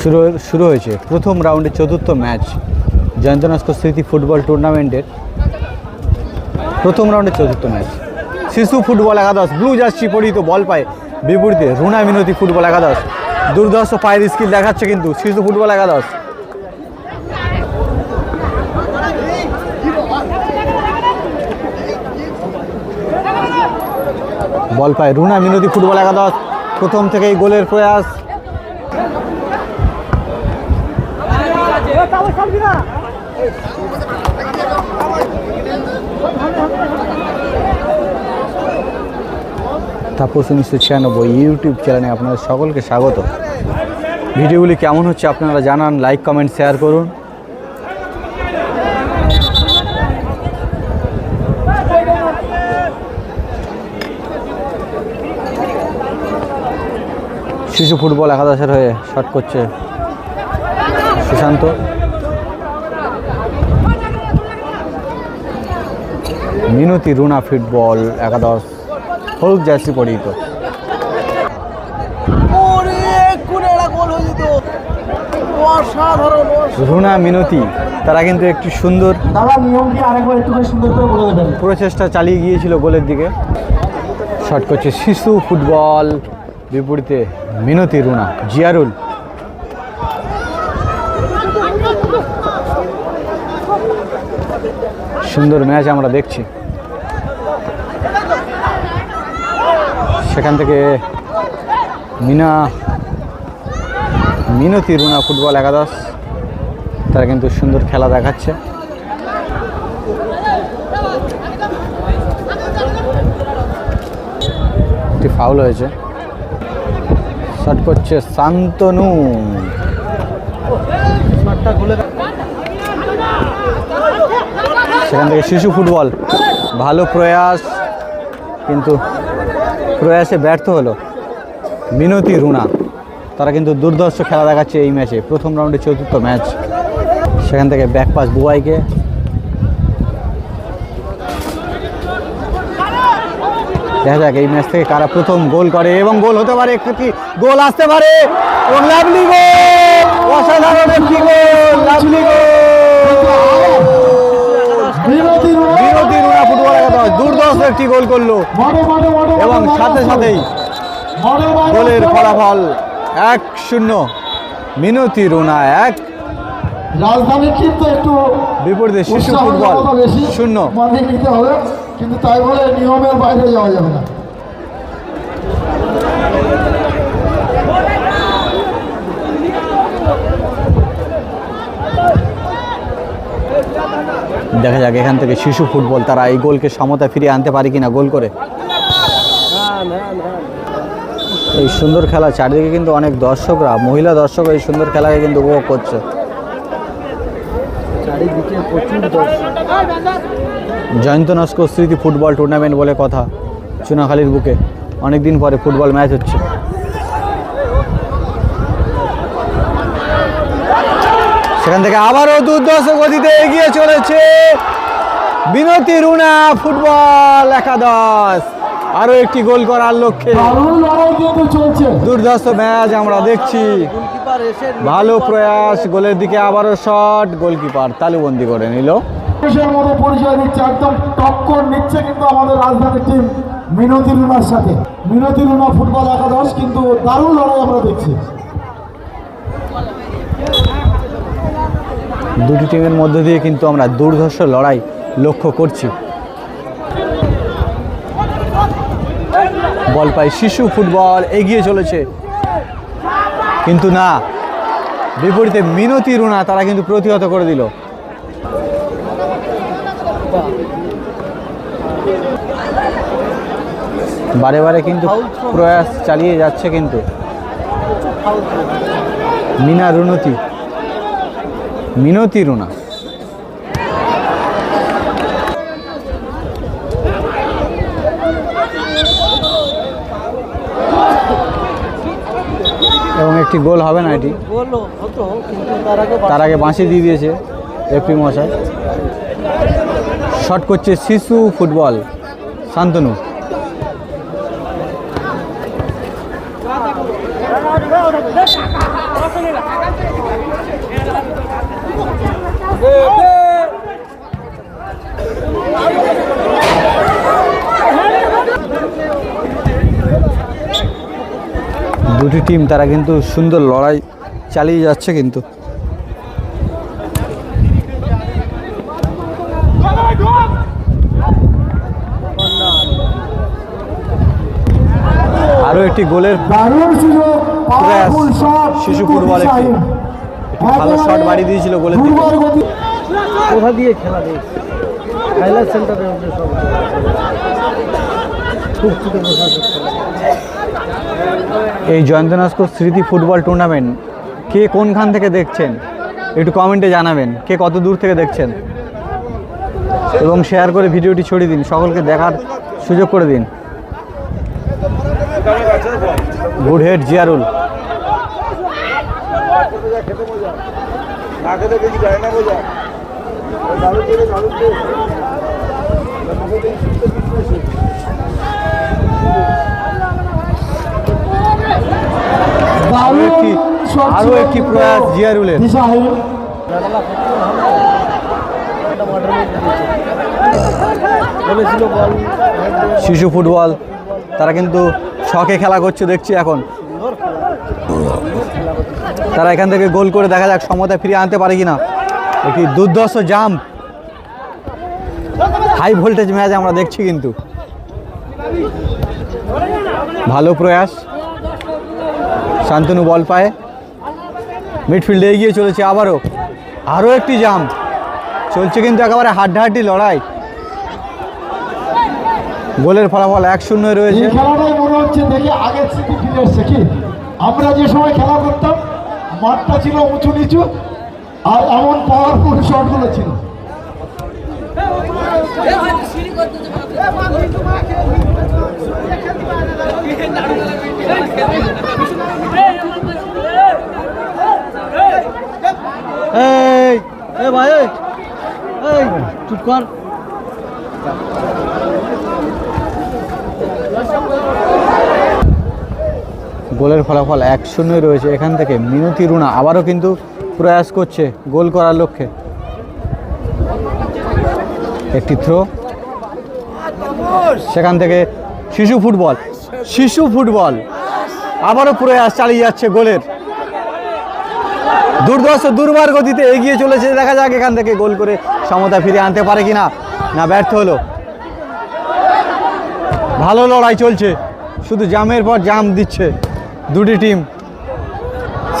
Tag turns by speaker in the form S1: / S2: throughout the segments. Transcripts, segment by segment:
S1: শুরু শুরু হয়েছে। প্রথম রাউন্ডে চতুর্থ ম্যাচ জয়ন্তনাস্ক স্মৃতি ফুটবল টুর্নামেন্টের প্রথম রাউন্ডে চতুর্থ ম্যাচ। শিশু ফুটবল একাদশ, ব্লু জার্সি পরিহিত বল পায় বিপরীতে রুনা মিনতি ফুটবল একাদশ। দুর্ধর্ষ পায়ের স্কিল দেখাচ্ছে কিন্তু শিশু ফুটবল একাদশ। বল পায় রুনা মিনতি ফুটবল একাদশ। প্রথম থেকেই গোলের প্রয়াস। তাপস উনিশশো ছিয়ানব্বই ইউটিউব চ্যানেলে আপনাদের সকলকে স্বাগত। ভিডিওগুলি কেমন হচ্ছে আপনারা জানান লাইক কমেন্ট শেয়ার করুন। শিশু ফুটবল একাদশের হয়ে শট করছে সুশান্ত। মিনতি রুনা ফুটবল একাদশ। হলুদ জার্সি পরিহিত।
S2: ওরে কোনে একটা গোল হয়ে যেত। অসাধারণ অসাধারণ।
S1: রুনা মিনতি তারা কিন্তু একটি সুন্দর
S2: দাদা নিয়মটি আরেকবার একটু সুন্দর করে বলে দেবেন।
S1: প্রচেষ্টা চালিয়ে গিয়েছিল গোলের দিকে। শট করছে শিশু ফুটবল বিপরীতে মিনতি রুনা জিয়ারুল। সুন্দর ম্যাচ আমরা দেখছি। সেখান থেকে মিনা মিনতি রুনা ফুটবল একাদশ। তারা কিন্তু সুন্দর খেলা দেখাচ্ছে। একটি ফাউল হয়েছে। শট করছে শান্তনু। সেখান থেকে শিশু ফুটবল। ভালো প্রয়াস, কিন্তু প্রয়াসে ব্যর্থ হলো। মিনতি রুনা, তারা কিন্তু দুর্ধর্ষ খেলা দেখাচ্ছে এই ম্যাচে। প্রথম রাউন্ডে চতুর্থ ম্যাচ। সেখান থেকে ব্যাক পাস বুয়াইকে। দেখা যাক এই ম্যাচ থেকে কারা প্রথম গোল করে, এবং গোল হতে পারে একটি গোল আসতে পারে অসাধারণ একটি গোল, লাভলি গোল
S2: বিরতি রুনা।
S1: বিরতি রুনা ফুটবল দুর্দশ একটি গোল করল। এবং সাথে সাথেই গোলের ফলাফল এক শূন্য। মিনতি রোনা এক।
S2: রাজধানীর কিন্তু একটু
S1: বিপরীতে শিশু ফুটবল শূন্য।
S2: নিতে হবে কিন্তু তাই বলে নিয়মের বাইরে যাওয়া যাবে না।
S1: দেখা যাক এখান থেকে শিশু ফুটবল তারা এই গোলকে সমতা ফিরিয়ে আনতে পারে কিনা গোল করে। এই সুন্দর খেলা চারিদিকে কিন্তু অনেক দর্শকরা মহিলা দর্শক এই সুন্দর খেলাকে কিন্তু উপভোগ করছে।
S2: চারিদিকে প্রচুর দর্শক।
S1: জয়ন্ত নস্কর স্মৃতি ফুটবল টুর্নামেন্ট বলে কথা চুনাখালীর বুকে। অনেক দিন পরে ফুটবল ম্যাচ হচ্ছে। সেখান থেকে আবারও দুর্দশ গতিতে এগিয়ে চলেছে। বিনতি রুনা ফুটবল একাদশ। আরও একটি গোল করার লক্ষ্যে। দুর্ধর্ষ ম্যাচ আমরা দেখছি। ভালো প্রয়াস, গোলের দিকে আবারও শট, গোলকিপার তালুবন্দি করে নিল।
S2: পরিচয় নিচ্ছে কিন্তু আমাদের মিনতি রুনার সাথে। মিনতি রুনা ফুটবল একাদশ, কিন্তু দারুণ লড়াই আমরা দেখছি।
S1: দুটি টিমের মধ্য দিয়ে কিন্তু আমরা দুর্ধর্ষ লড়াই লক্ষ্য করছি। বল পাই শিশু ফুটবল, এগিয়ে চলেছে। কিন্তু না, বিপরীতে মিনতি রুনা, তারা কিন্তু প্রতিহত করে দিল। বারে বারে কিন্তু প্রয়াস চালিয়ে যাচ্ছে কিন্তু। মিনা রুনতি। মিনতি রুনা। এবং একটি গোল হবে না এটি।
S2: তার আগে
S1: বাঁশি দিয়ে দিয়েছে এপি মশাই শট করছে শিশু ফুটবল, শান্তনু। দুটি টিম তারা কিন্তু সুন্দর লড়াই চালিয়ে যাচ্ছে কিন্তু। আরও একটি গোলের শিশু ফুটবল একটি ভালো শট বাড়িয়ে দিয়েছিল গোলের দিকে।
S3: কোথা দিয়ে খেলা দেখছি সেন্টারে সব।
S1: এই জয়ন্তনাস্কর স্মৃতি ফুটবল টুর্নামেন্ট কে কোনখান থেকে দেখছেন? একটু কমেন্টে জানাবেন কে কত দূর থেকে দেখছেন? এবং শেয়ার করে ভিডিওটি ছড়িয়ে দিন সকলকে দেখার সুযোগ করে দিন। Good head Ziarul.
S2: দারুণ
S1: একটি-
S2: শট
S1: আরও
S2: ছিল
S1: একটি
S2: কিন্তু
S1: প্রয়াস জিয়ারুলের।
S2: দিশাহীন।
S3: একটা বল হেড
S1: শিশু ফুটবল তারা কিন্তু শখে খেলা করছে দেখছি এখন তারা এখান থেকে গোল করে দেখা যাক সমতা ফিরিয়ে আনতে পারে কিনা। একটি দুর্ধর্ষ জাম্প। হাই ভোল্টেজ ম্যাচ আমরা দেখছি কিন্তু। ভালো প্রয়াস। শান্তনু বল পায়। মিডফিল্ডে এগিয়ে চলেছে আবারও। আরও একটি জাম্প। চলছে কিন্তু একেবারে হাড্ডাহাড্ডি লড়াই। গোলের ফলাফল এক শূন্য রয়েছে।
S2: খেলাটাই মনে হচ্ছে দেখে আগের আমরা যে সময় খেলা করতাম মাঠটা ছিল উঁচু নিচু আর এমন পাওয়ারফুল শটগুলো ছিল।
S3: এই এ ভাই এই, চুপ কর।
S1: গোলের ফলাফল এক শূন্যই রয়েছে এখান থেকে। মিনতি রুনা আবারও কিন্তু প্রয়াস করছে গোল করার লক্ষ্যে। একটি থ্রো সেখান থেকে শিশু ফুটবল শিশু ফুটবল। আবারও প্রয়াস চালিয়ে যাচ্ছে গোলের। দুর্দর্শ দুর্বার গতিতে এগিয়ে চলেছে, দেখা যাক এখান থেকে গোল করে সমতা ফিরে আনতে পারে কিনা, না ব্যর্থ হলো। ভালো লড়াই চলছে, শুধু জামের পর জাম দিচ্ছে। দুটি টিম।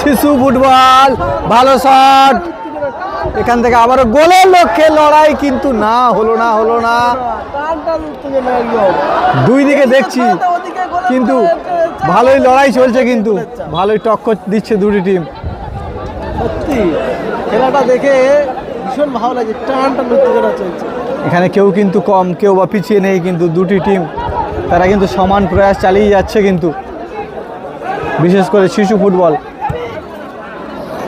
S1: শিশু ফুটবল ভালো শট এখান থেকে আবারও গোলের লক্ষ্যে লড়াই কিন্তু না হলো না হলো না। দুই দিকে দেখছি কিন্তু ভালোই লড়াই চলছে কিন্তু। ভালোই টক্কর দিচ্ছে দুটি টিম।
S3: সত্যি খেলাটা দেখে ভীষণ ভালো লাগে টান টান উত্তেজনা চলছে।
S1: এখানে কেউ কিন্তু কম কেউ বা পিছিয়ে নেই কিন্তু দুটি টিম। তারা কিন্তু সমান প্রয়াস চালিয়ে যাচ্ছে কিন্তু। বিশেষ করে শিশু ফুটবল।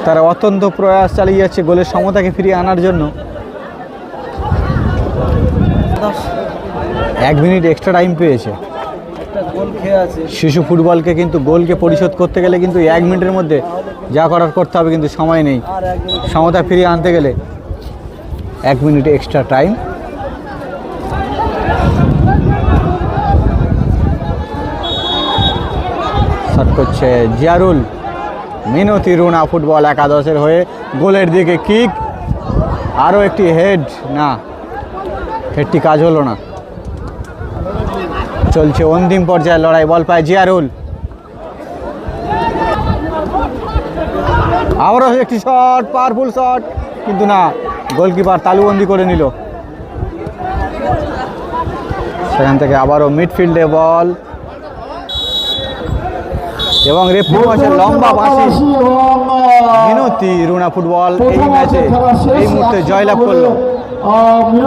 S1: তারা অত্যন্ত প্রয়াস চালিয়ে যাচ্ছে গোলের সমতাকে ফিরিয়ে আনার জন্য। এক মিনিট এক্সট্রা টাইম পেয়েছে। শিশু ফুটবলকে কিন্তু গোলকে পরিশোধ করতে গেলে কিন্তু এক মিনিটের মধ্যে যা করার করতে হবে কিন্তু সময় নেই। সমতা ফিরিয়ে আনতে গেলে এক মিনিট এক্সট্রা টাইম শট করছে জিয়ারুল। মিনতি রুনা ফুটবল একাদশের হয়ে গোলের দিকে কিক। আরও একটি হেড না হেডটি কাজ হলো না। চলছে অন্তিম পর্যায়ে লড়াই, বল পায় জিয়ারুল। আবারও একটি শট পাওয়ারফুল শট কিন্তু না গোলকিপার তালুবন্দি করে নিল। সেখান থেকে আবারও মিডফিল্ডে বল। এবং রেফারি মাসে লম্বা বাঁশি মিনতি রুনা ফুটবল এই ম্যাচে। এই মুহূর্তে জয়লাভ করল।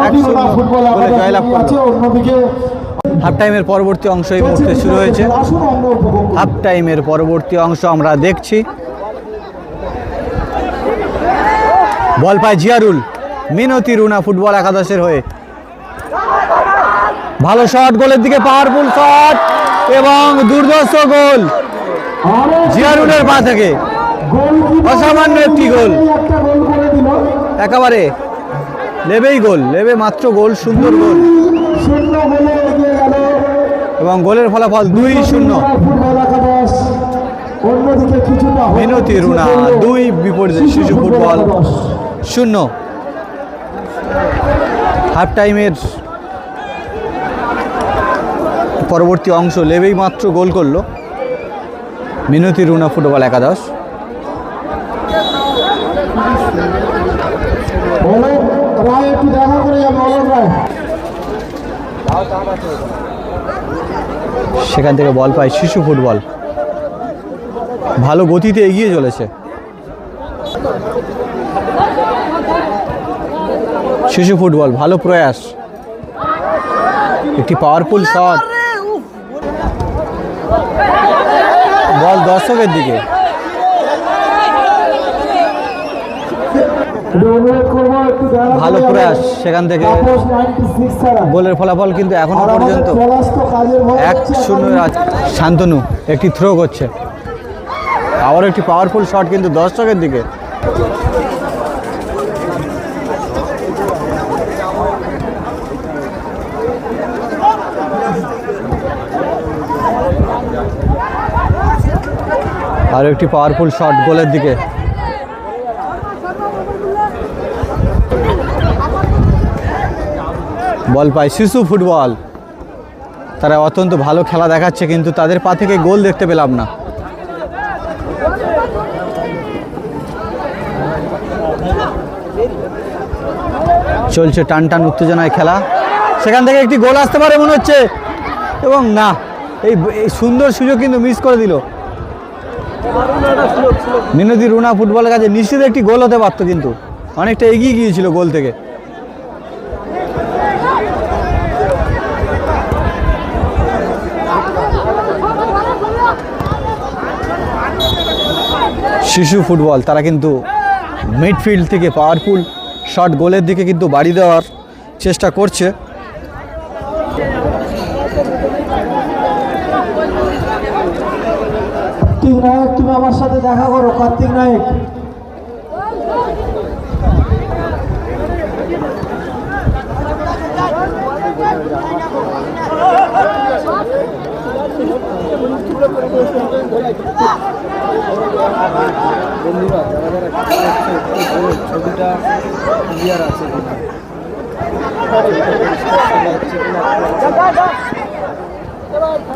S2: একাদশী
S1: জয়লাভ করল। হাফ টাইমের পরবর্তী অংশ এই মুহূর্তে শুরু হয়েছে। হাফ টাইমের পরবর্তী অংশ আমরা দেখছি। বল পায় জিয়ারুল। মিনতি রুনা ফুটবল একাদশের হয়ে। ভালো শট গোলের দিকে পাওয়ারফুল শট এবং দুর্ধর্ষ গোল। জিয়ারুলের পা থেকে। অসামান্য একটি গোল। একেবারে লেবেই গোল, লেবে মাত্র গোল, সুন্দর গোল। এবং গোলের ফলাফল দুই শূন্য। মিনতি রুনা, দুই বিপরীতে শিশু ফুটবল, শূন্য। হাফ টাইমের পরবর্তী অংশ লেবেই মাত্র গোল করল। মিনতি রুনা ফুটবল একাদশ। সেখান থেকে বল পায় শিশু ফুটবল। ভালো গতিতে এগিয়ে চলেছে। শিশু ফুটবল ভালো প্রয়াস। একটি পাওয়ারফুল শট বল দর্শকের দিকে। ভালো প্রয়াস সেখান থেকে।
S2: তাপস 96 ছাড়া।
S1: গোলের ফলাফল কিন্তু
S2: এখনও
S1: পর্যন্ত এক শূন্য রাজ শান্তনু একটি থ্রো করছে। আবার একটি পাওয়ারফুল শট কিন্তু দর্শকের দিকে। আর একটি পাওয়ারফুল শট গোলের দিকে। বল পায় শিশু ফুটবল। তারা অত্যন্ত ভালো খেলা দেখাচ্ছে, কিন্তু তাদের পা থেকে গোল দেখতে পেলাম না। চলছে টান টান উত্তেজনায় খেলা। সেখান থেকে একটি গোল আসতে পারে মনে হচ্ছে। এবং না, এই এই সুন্দর সুযোগ কিন্তু মিস করে দিল। মিনতি রুনা ফুটবলের কাছে নিশ্চিত একটি গোল হতে পারতো কিন্তু। অনেকটা এগিয়ে গিয়েছিল গোল থেকে। শিশু ফুটবল, তারা কিন্তু মিডফিল্ড থেকে পাওয়ারফুল শট গোলের দিকে কিন্তু বাড়ি দেওয়ার চেষ্টা করছে
S2: কার্তিক নায়ক তুমি আমার সাথে দেখা করো কার্তিক নায়ক।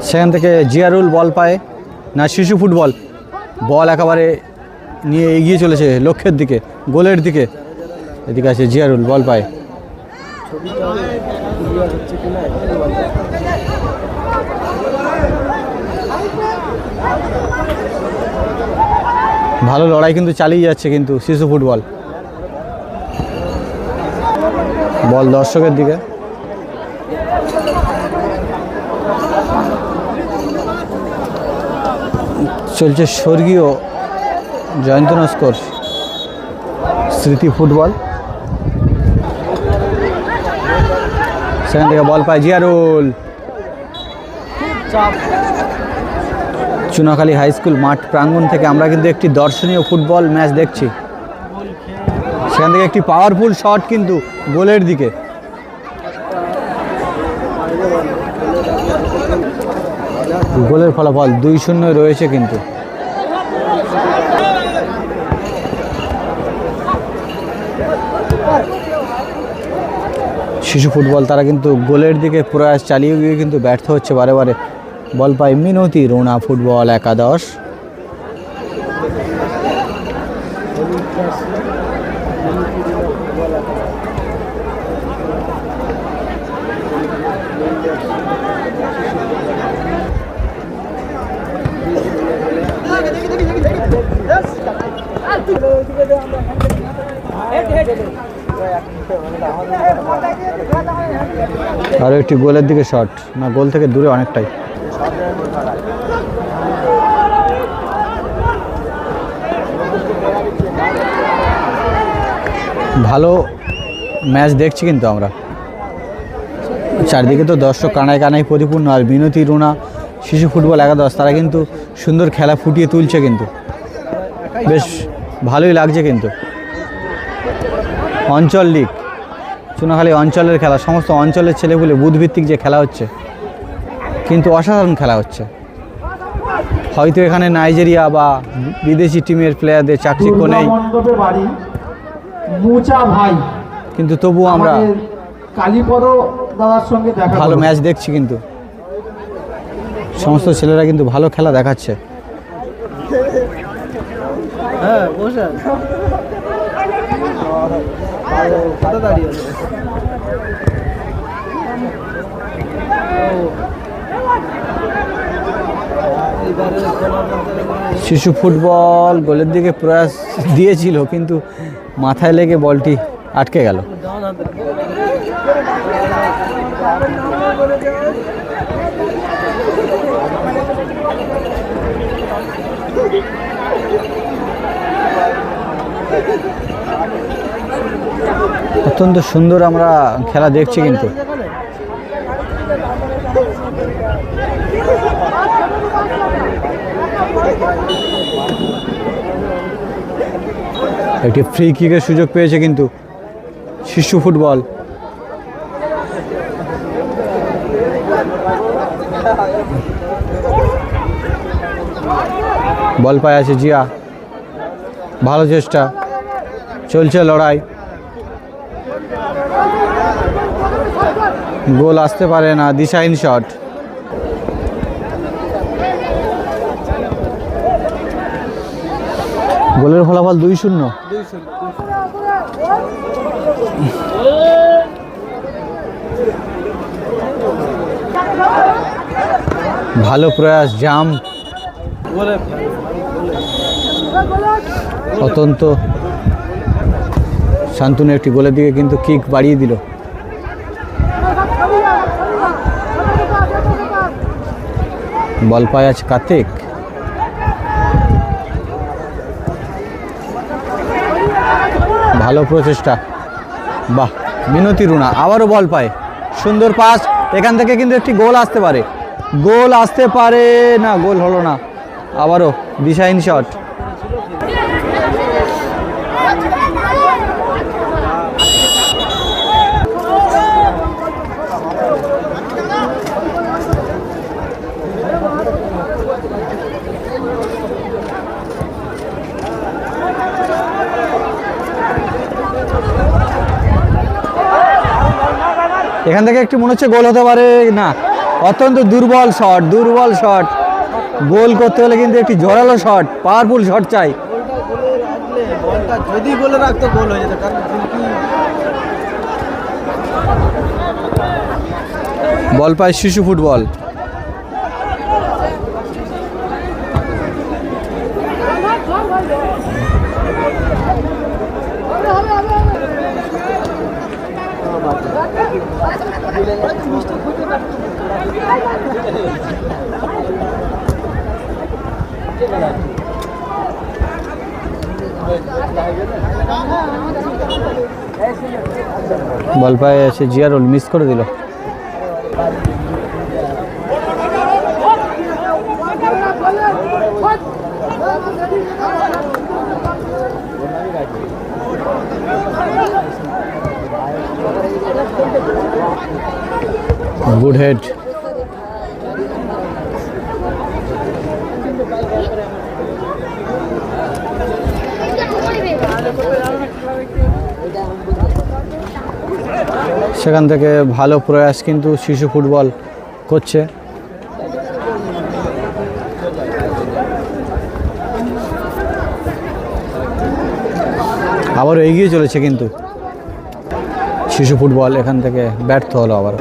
S1: সেখান থেকে জিয়ারুল বল পায় না শিশু ফুটবল? বল একেবারে নিয়ে এগিয়ে চলেছে লক্ষ্যের দিকে, গোলের দিকে। এদিকে আছে জিয়ারুল, বল পায়। ভালো লড়াই কিন্তু চালিয়ে যাচ্ছে কিন্তু শিশু ফুটবল। বল দর্শকের দিকে। চলছে স্বর্গীয় জয়ন্ত নস্কর স্মৃতি ফুটবল। সেখান থেকে বল পায় জিয়ারুল। চুনাখালী হাই স্কুল মাঠ প্রাঙ্গণ থেকে আমরা কিন্তু একটি দর্শনীয় ফুটবল ম্যাচ দেখছি। সেখান থেকে একটি পাওয়ারফুল শট কিন্তু গোলের দিকে। গোলের ফলাফল দুই শূন্য রয়েছে কিন্তু। শিশু ফুটবল, তারা কিন্তু গোলের দিকে প্রয়াস চালিয়ে গিয়ে কিন্তু ব্যর্থ হচ্ছে বারে বারে। বল পায় মিনতি রোনা ফুটবল একাদশ। আরও একটি গোলের দিকে শট। না, গোল থেকে দূরে অনেকটাই। ভালো ম্যাচ দেখছি কিন্তু আমরা। চারদিকে তো দর্শক কানায় কানায় পরিপূর্ণ, আর বিনতি, রুনা, শিশু ফুটবল একাদশ, তারা কিন্তু সুন্দর খেলা ফুটিয়ে তুলছে কিন্তু। বেশ ভালোই লাগছে কিন্তু। অঞ্চল লিগ চুনাখালী অঞ্চলের খেলা সমস্ত অঞ্চলের ছেলেগুলো বুধভিত্তিক যে খেলা হচ্ছে কিন্তু অসাধারণ খেলা হচ্ছে। হয়তো এখানে নাইজেরিয়া বা বিদেশি টিমের প্লেয়ারদের চাকচিক্য
S2: দুর্গা
S1: নেই। কিন্তু তবুও আমরা
S2: কালীপদ দাদার সঙ্গে
S1: ভালো ম্যাচ দেখছি কিন্তু। সমস্ত ছেলেরা কিন্তু ভালো খেলা দেখাচ্ছে।
S3: হ্যাঁ কোথা দাঁড়িয়ে আছে
S1: শিশু ফুটবল গোলের দিকে প্রয়াস দিয়েছিল, কিন্তু মাথায় লেগে বলটি আটকে গেল। অত্যন্ত সুন্দর আমরা খেলা দেখছি কিন্তু। একটি ফ্রি কিকের সুযোগ পেয়েছে কিন্তু শিশু ফুটবল বল পায় আছে জিয়া। ভালো চেষ্টা। চলছে লড়াই। গোল আসতে পারে না, দিশাহীন শট গোলের ফলাফল দুই শূন্য। ভালো প্রয়াস জাম অত্যন্ত শান্তনু একটি গোলের দিকে কিন্তু কিক বাড়িয়ে দিল। বল পায় আছে কার্তিক। ভালো প্রচেষ্টা। বাহ, মিনতি রুনা, আবারও বল পায়। সুন্দর পাস এখান থেকে কিন্তু একটি গোল আসতে পারে। গোল আসতে পারে না, গোল হলো না। আবারও দিশাহীন শট এখান থেকে একটু মনে হচ্ছে গোল হতে পারে। না অত্যন্ত দুর্বল শট দুর্বল শট গোল করতে হলে কিন্তু একটি জোরালো শট পাওয়ারফুল শট চাই।
S3: গোলটা গোলে রাখলে বলটা যদি গোলে রাখতো গোল হয়ে যেত
S1: বল পায় শিশু ফুটবল বল পায় সে জিয়ারুল মিস করে দিল। গুড হেড সেখান থেকে ভালো প্রয়াস কিন্তু শিশু ফুটবল করছে। আবারও এগিয়ে চলেছে কিন্তু। শিশু ফুটবল এখান থেকে ব্যর্থ হলো আবার।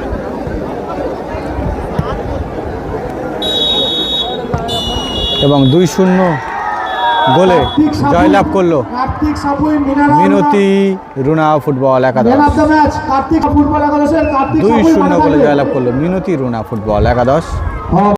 S1: এবং দুই শূন্য গোলে জয়লাভ করল মিনতি রুনা ফুটবল একাদশ। দুই শূন্য গোলে জয়লাভ করল মিনতি রুনা ফুটবল একাদশ।